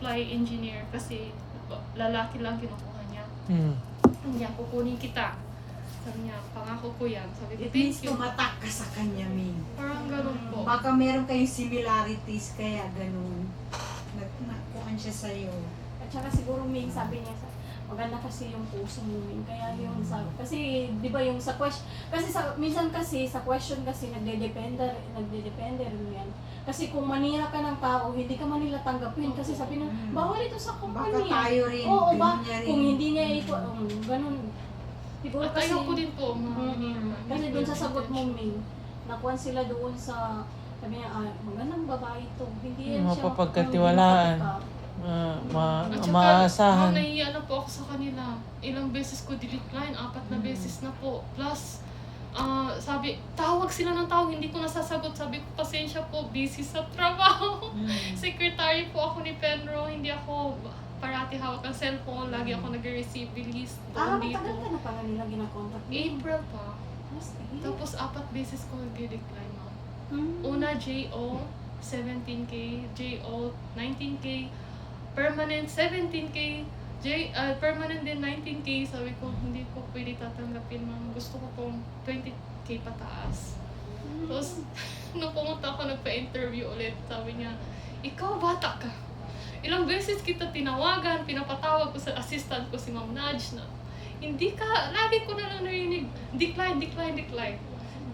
supply engineer kasi lalaki lang kinukuha niya. Hmm. Hindi niya, kukunin kita. Sabi niya, pangako ko yan. Sabi ko, It thank means you. tumatak ka sa kanya, Min. Parang ganun po. Baka meron kayong similarities, kaya ganun. Nagkuhan siya sa'yo. At saka siguro Ming sabi niya sa maganda kasi yung puso mo Ming. Kaya yung sa kasi 'di ba yung sa question kasi sa minsan kasi sa question kasi nagde-depende nagde-depende rin yan. Kasi kung manira ka ng tao, hindi ka man nila tanggapin kasi sabi na Mm. bawal ito sa Baka kumpanya. tayo rin. Oo ba? rin. Kung hindi niya ito, um, ganun. Siguro At kasi ayoko din po. ma- Kasi doon sa sagot mo, Ming, nakuha sila doon sa, sabi niya, ah, magandang babae to. Hindi yan siya. Mapapagkatiwalaan. Ma, ma, At saka, maasahan. ma'am, nahihiya na po ako sa kanila. Ilang beses ko decline, apat na Mm. beses na po. Plus, ah, sabi, tawag sila ng tawag, hindi ko nasasagot. Sabi ko, pasensya po, busy sa trabaho. Mm. Secretary po ako ni Penro, hindi ako parati hawak ang cellphone, lagi ako nag-receive release Ah, doon dito. matagal ka na pala nila ginakontak. April pa. Ah, sige. Tapos, apat beses ko nag-decline, ma'am. Hmm. Una, JO, 17K. JO, 19K. Permanent, 17K. J, ah, permanent din, 19K. Sabi ko, hindi ko pwede tatanggapin, ma'am. Gusto ko pong 20K pataas. Hmm. Tapos, nung pumunta ako, nagpa-interview ulit. Sabi niya, ikaw, bata ka. Ilang beses kita tinawagan, pinapatawag ko sa assistant ko si Ma'am Nudge na, hindi ka, lagi ko na lang narinig, decline, decline, decline.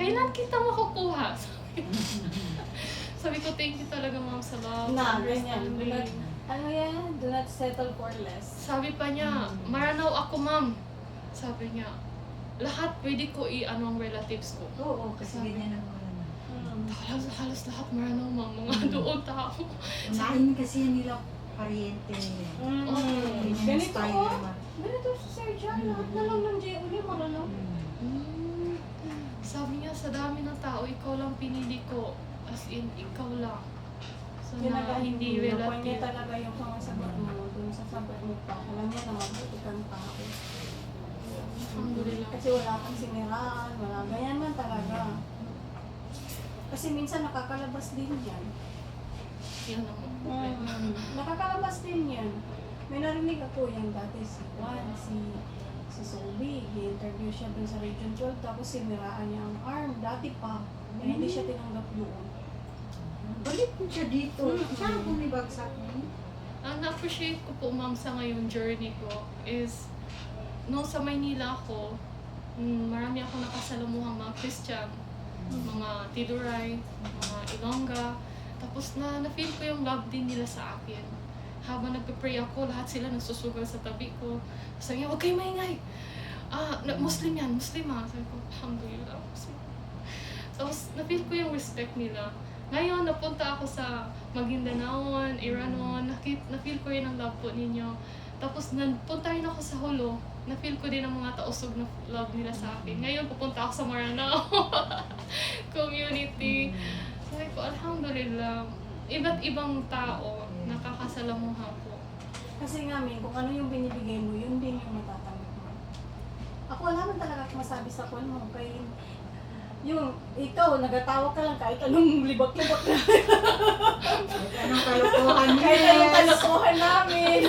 Kailan kita makukuha? Sabi ko, thank you talaga ma'am sa love. Na, ganyan. Do not, understanding." ano yan? Do not settle for less. Sabi pa niya, maranaw ako ma'am. Sabi niya, lahat pwede ko i-ano ang relatives ko. Oo, kasi ganyan ang mga naman. Hmm. Halos, halos lahat maranaw ma'am, mga doon tao. Unahin kasi yan nila pariente nila. Hmm. Okay. Ganyan Ganito ko. naman. Ganito si Sir John. Lahat na lang ng J.O. niya maranaw. Mm. Sabi niya, sa dami ng tao, ikaw lang pinili ko. As in, ikaw lang. So, Yun na, na hindi relative. talaga yung mga sagot mo dun sa sagot mo pa. Alam niya na mabuti kang tao. Alhamdulillah. Kasi wala kang siniraan, wala. Ganyan man talaga. Kasi minsan nakakalabas din yan. Problema. Mm. Nakakalabas din yan. May narinig ako yan dati si Juan, si si Sobi, i-interview siya dun sa Region 12, tapos siniraan niya ang arm, dati pa. Kaya hindi siya tinanggap doon. Balik mo siya dito. Mm. Saan kung may bagsak niya? Ang na-appreciate ko po, ma'am, sa ngayong journey ko is, nung sa Maynila ako, mm, marami ako nakasalamuhang mga Christian, mga Tiduray, mga Ilongga. Tapos na, na-feel ko yung love din nila sa akin. Habang nagpe-pray ako, lahat sila nagsusugal sa tabi ko. Sabi niya, huwag kayo maingay. Ah, na- Muslim yan, Muslim ha. Sabi ko, Alhamdulillah, Muslim. Tapos, na-feel ko yung respect nila. Ngayon, napunta ako sa Magindanaon, Iranon, nakit, na-feel ko rin ang love po ninyo. Tapos, napunta rin ako sa Holo, na-feel ko din ang mga tausog na love nila sa akin. Ngayon, pupunta ako sa Maranao community. Sabi ko, Alhamdulillah, iba't ibang tao, nakakasalamuha po. Kasi nga, Min, kung ano yung binibigay mo, yun din yung matatanggap mo. Ako wala man talaga masabi sa kwan mo. Kay, yung, ikaw, nagatawa ka lang kahit anong libak-libak na. Anong kalokohan niya? kahit anong kalokohan namin.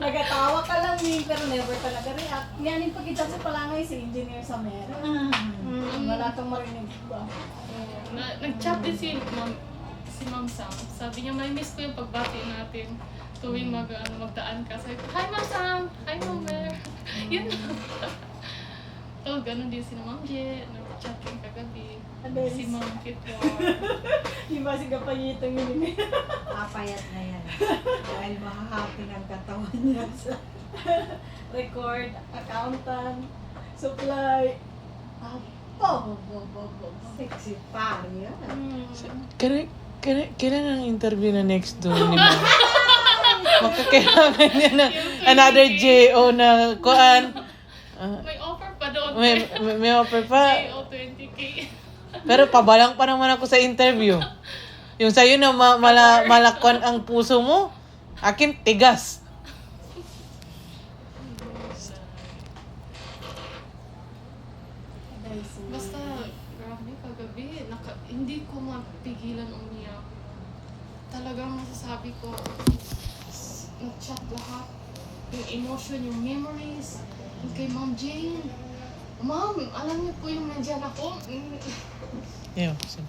nagatawa ka lang, Min, pero never talaga react. Yan yung pagkita sa palangay si Engineer Samera. Mm, wala kang marinig ba? Na, nag-chat din si Ma'am, si Ma'am Sam. Sabi niya, may miss ko yung pagbati natin tuwing mag, ano, magdaan ka. Sabi ko, Hi Ma'am Sam! Hi Ma'am Mer! Yun lang. So, ganun din si Ma'am Je. Nag-chat din kagabi. Si Ma'am Kitwar. Di ba si kapayitang yun. Papayat na yan. Dahil mahahappy ng katawan niya sa... Record, accountant, supply. Apo! Sexy pa yan. Mm. Kailan, kailan, kailan ang interview na next doon ni Ma'am? Magkakailangan niya ng another JO na kuan. Ah, May. May, may, may offer pa. JO 20K. Pero pabalang pa naman ako sa interview. Yung sa'yo na ma- mala, malakwan ang puso mo, akin tigas. Basta, grabe, kagabi, naka, hindi ko mapigilan umiyak. Talaga talagang masasabi ko. S- Nag-chat lahat. Yung emotion, yung memories. Yung kay Ma'am Jane. Ma'am, alam niyo po yung nandyan ako. Yeah, so,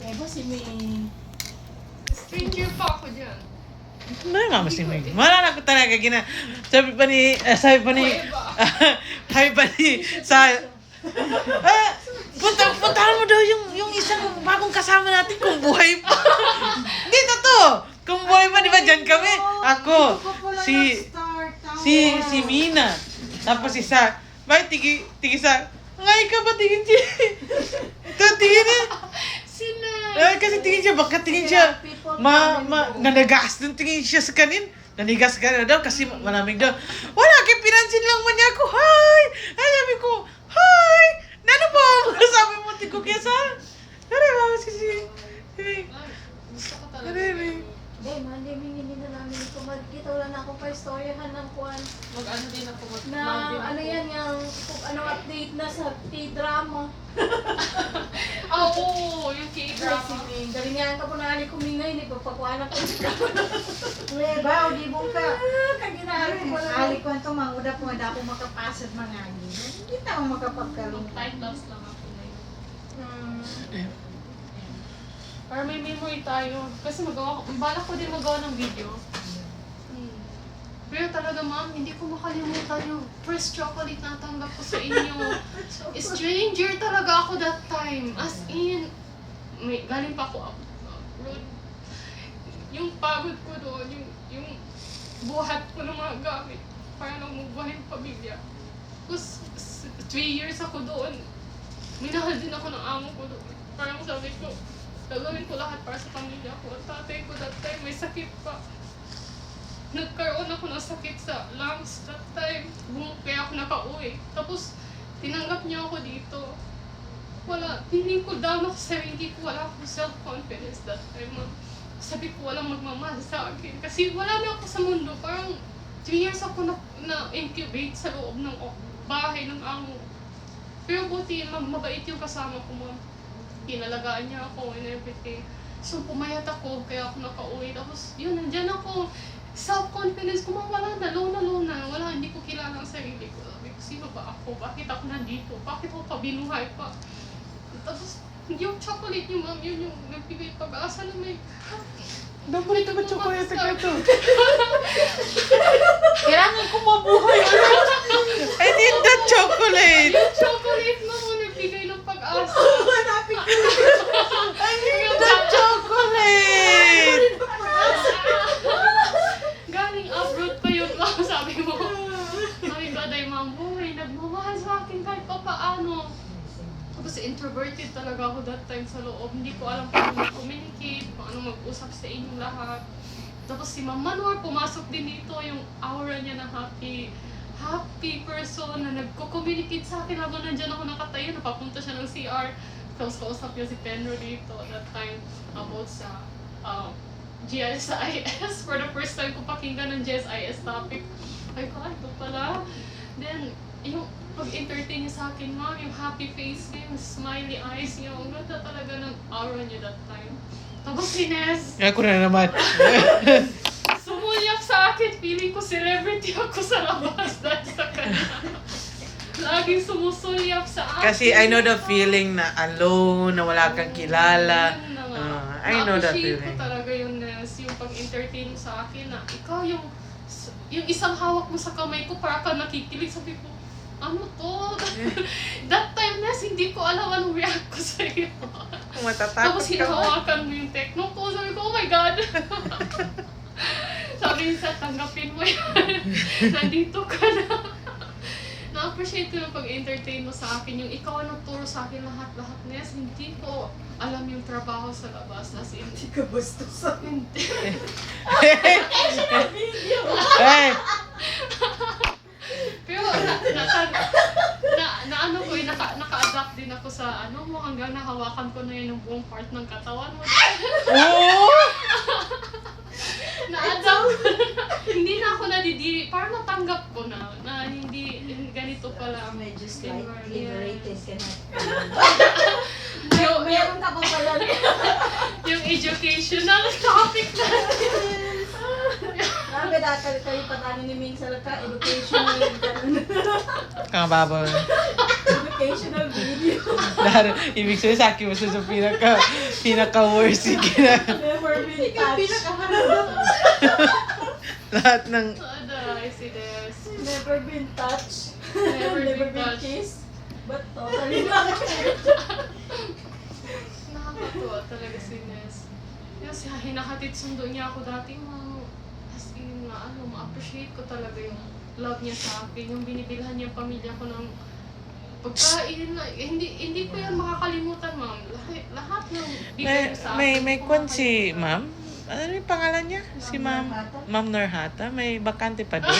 Diba si May... Stranger pa ako dyan. Nga mas ni May? Malala ko talaga gina. Sabi pa ni, eh, sabi pa ni, sabi pa ni, sa, ah, punta, puntahan mo daw yung, yung isang bagong kasama natin kung buhay pa. Hindi, totoo. Kung buhay pa, di ba dyan kami? Ako, si, si, si Mina. Tapos isa, bakit tigi, tigi sa, ngay ka ba tingin siya? Ito, tingin niya. Sila. Eh, kasi tingin siya, baka tingin siya, ma, ma, nanagas dun tingin siya sa kanin. Nanigas ka na daw kasi malamig daw. Wala, kay pinansin lang man niya ako. Hi! Ay, Hi! Nano po? sabi mo, tigo kaya sa... Nare, mamas kasi... Ay, gusto ko talaga. Nare, may... Hindi, mali, hindi na namin ito magkita. Wala na akong pa-istoryahan ng kuwan. Mag-ano din ako. Mag Na, mag- din ano ako. yan, yung kung ano update na sa K-drama. Ah, Oo, yung K-drama. Kasi, galingan ka po na ali kumingay, hindi pa ako. Leba, o di mo ka. Kaginari ko pala. Ali ko ito, manguda po, hindi ako makapasad mga ani. Hindi tayo makapagkaroon. Time lapse lang ako ngayon. Hmm. Para may memory tayo. Kasi magawa ko, balak ko din magawa ng video. Hmm. Pero talaga ma'am, hindi ko makalimutan yung first chocolate na tanggap ko sa inyo. Stranger talaga ako that time. As in, may, galing pa ako up- abroad. Yung pagod ko doon, yung, yung buhat ko ng mga gamit para lang mabuhay yung pamilya. Tapos, three years ako doon. Minahal din ako ng amo ko doon. Parang sabi ko, gagawin ko lahat para sa pamilya ko. Ang tatay ko that time may sakit pa. Nagkaroon ako ng sakit sa lungs that time. Kaya ako nakauwi. Tapos, tinanggap niya ako dito. Wala, feeling ko down ako sa sarili ko. Wala akong self-confidence that time. Sabi ko, walang magmamahal sa akin. Kasi wala na ako sa mundo. Parang, three years ako na, na incubate sa loob ng bahay ng amo. Pero buti, ma- mabait yung kasama ko, ma'am. Pinalagaan niya ako and everything. So, pumayat ako, kaya ako nakauwi. Tapos, yun, nandyan ako. Self-confidence ko, ma'am, wala na, low na, low na. Wala, hindi ko kilala ang sarili ko. Ko, sino ba ako? Bakit ako nandito? Bakit ako pabinuhay pa? Tapos, yung chocolate niyo, ma'am, yun yung nagbigay pag-asa na may... Dapat ito ba chocolate ka ito? Kailangan ko mabuhay. I need that chocolate. Yung chocolate na mo nagbigay ng pag-asa. Hanapin ko. I need that chocolate. Galing abroad pa yun, ma'am, sabi mo. Sabi ko, day ma'am, buhay, nagmamahal sa akin kahit pa paano. Tapos introverted talaga ako that time sa loob. Hindi ko alam paano mag-communicate, mag-usap sa inyong lahat. Tapos si Ma'am Manor, pumasok din dito yung aura niya na happy happy person na nagko-communicate sa akin habang nandyan ako nakatayo, napapunta siya ng CR. Tapos kausap niya si Penro dito that time about sa um, GSIS. For the first time ko pakinggan ng GSIS topic. Ay ay, ito pala. Then, pag-entertain niya sa akin, ma'am, yung happy face niya, yung smiley eyes niya, ang ganda talaga ng aura niya that time. Tapos si Ness, Ako na naman. sumulyap sa akin, feeling ko celebrity ako sa labas dahil sa kanya. Laging sumusulyap sa akin. Kasi I know the feeling na alone, na wala kang kilala. Yun na nga. Ah, I know that Na-appreciate feeling. ko talaga yung Ness, yung pag-entertain mo sa akin na ikaw yung yung isang hawak mo sa kamay ko para ka nakikilig. Sabi ko, ano to? That time, Ness, hindi ko alam anong react ko sa iyo. Matatakot Tapos hinahawakan mo yung techno ko. Sabi ko, oh my God. Sabi niya, tanggapin mo yan. Nandito ka na. Na-appreciate ko yung pag-entertain mo sa akin. Yung ikaw ang nagturo sa akin lahat-lahat, Ness. Hindi ko alam yung trabaho sa labas. As in, Hindi ka bastos sa hindi. Hey, na, na, ano ko, eh, naka, naka-adapt din ako sa ano mo hanggang nahawakan ko na yun yung buong part ng katawan mo. oh! na-adapt ko na. hindi na ako nadidiri. Parang natanggap ko na na hindi, ganito pala. Medyo slight liberated ka na. Yung, Meron ka pa pala. yung educational topic Grabe dati kayo patano ni Ming sa laka, educational Kakababaw na. educational video. Laro, ibig sabihin sa akin, basta sa pinaka, pinaka-worst yung gina- Never been touched. pinakamalala. lahat ng, Des. Never been touched. Never Never been been kissed. But totally not. Nakakatuwa talaga si Nes. Kasi hinahatid sundo niya ako dati, ma'am. Na, ano, ma-appreciate ko talaga yung love niya sa akin. Yung binibilhan niya pamilya ko ng pagkain. na- eh, hindi hindi ko yan makakalimutan, ma'am. Lahat, lahat ng may, bigay sa akin. may, may kwan si ma'am. Ano yung pangalan niya? Si ma'am, ma'am Norhata. May bakante pa din.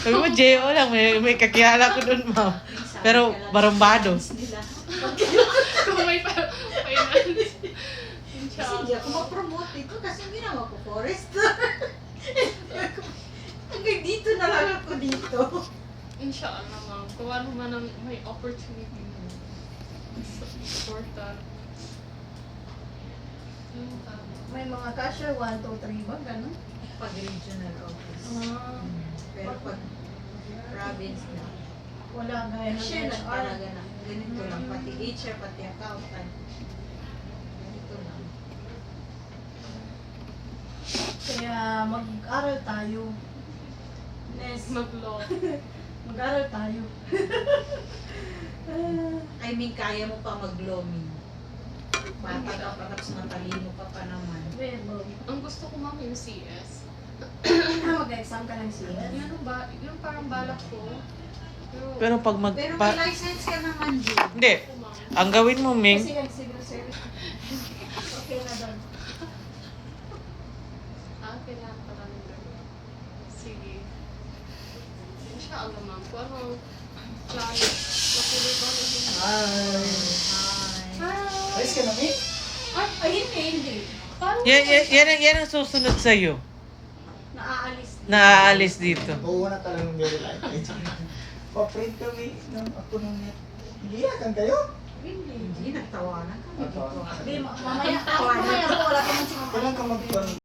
Sabi mo, J.O. lang. May, may kakilala ko dun, ma'am. Pero, barumbado. Kung may pa- finance. Kasi hindi ako ma-promote ito kasi ginawa ko forest. Dito. Inshallah, ma'am. Kung ano man ang may opportunity mo. Important. Yung tama. May mga cashier, 1, 2, 3 ba? Ganun? Pag regional office. Ah, Pero pag province na, wala gaya ng HR. talaga na. Ganito lang. Pati HR, pati accountant. Ganito lang. Kaya mag-aral tayo. Nes, Mag-law. mag-aral tayo. I mean, kaya mo pa mag-loaming. Bata ka pa, tapos matalino ka pa naman. Bebo. Ang gusto ko, ma'am, yung CS. Mag-exam ka ng CS. Yun ang ba, yun parang balak ko. Pero, Pero pag mag... Pero Pa, may license ka naman, Jun. hindi. Ang gawin mo, Ming, Kasi ang civil service. Okay na doon. Ah, kailangan pa namin gawin. Sige. Inshallah, ma'am. Kung ano ba na yun? Hi. Ayos ka na, May? Ay, ay hindi, hindi. Paano yan, yan, yan, ang, yan ang susunod sa'yo. Naaalis. Naaalis dito. Oo na talagang very light. Pa-print kami ng ako ng net. Iiyakan kayo? Hindi. Hindi, nagtawanan ma- mamaya, mamaya wala pa man si Kailan ka mag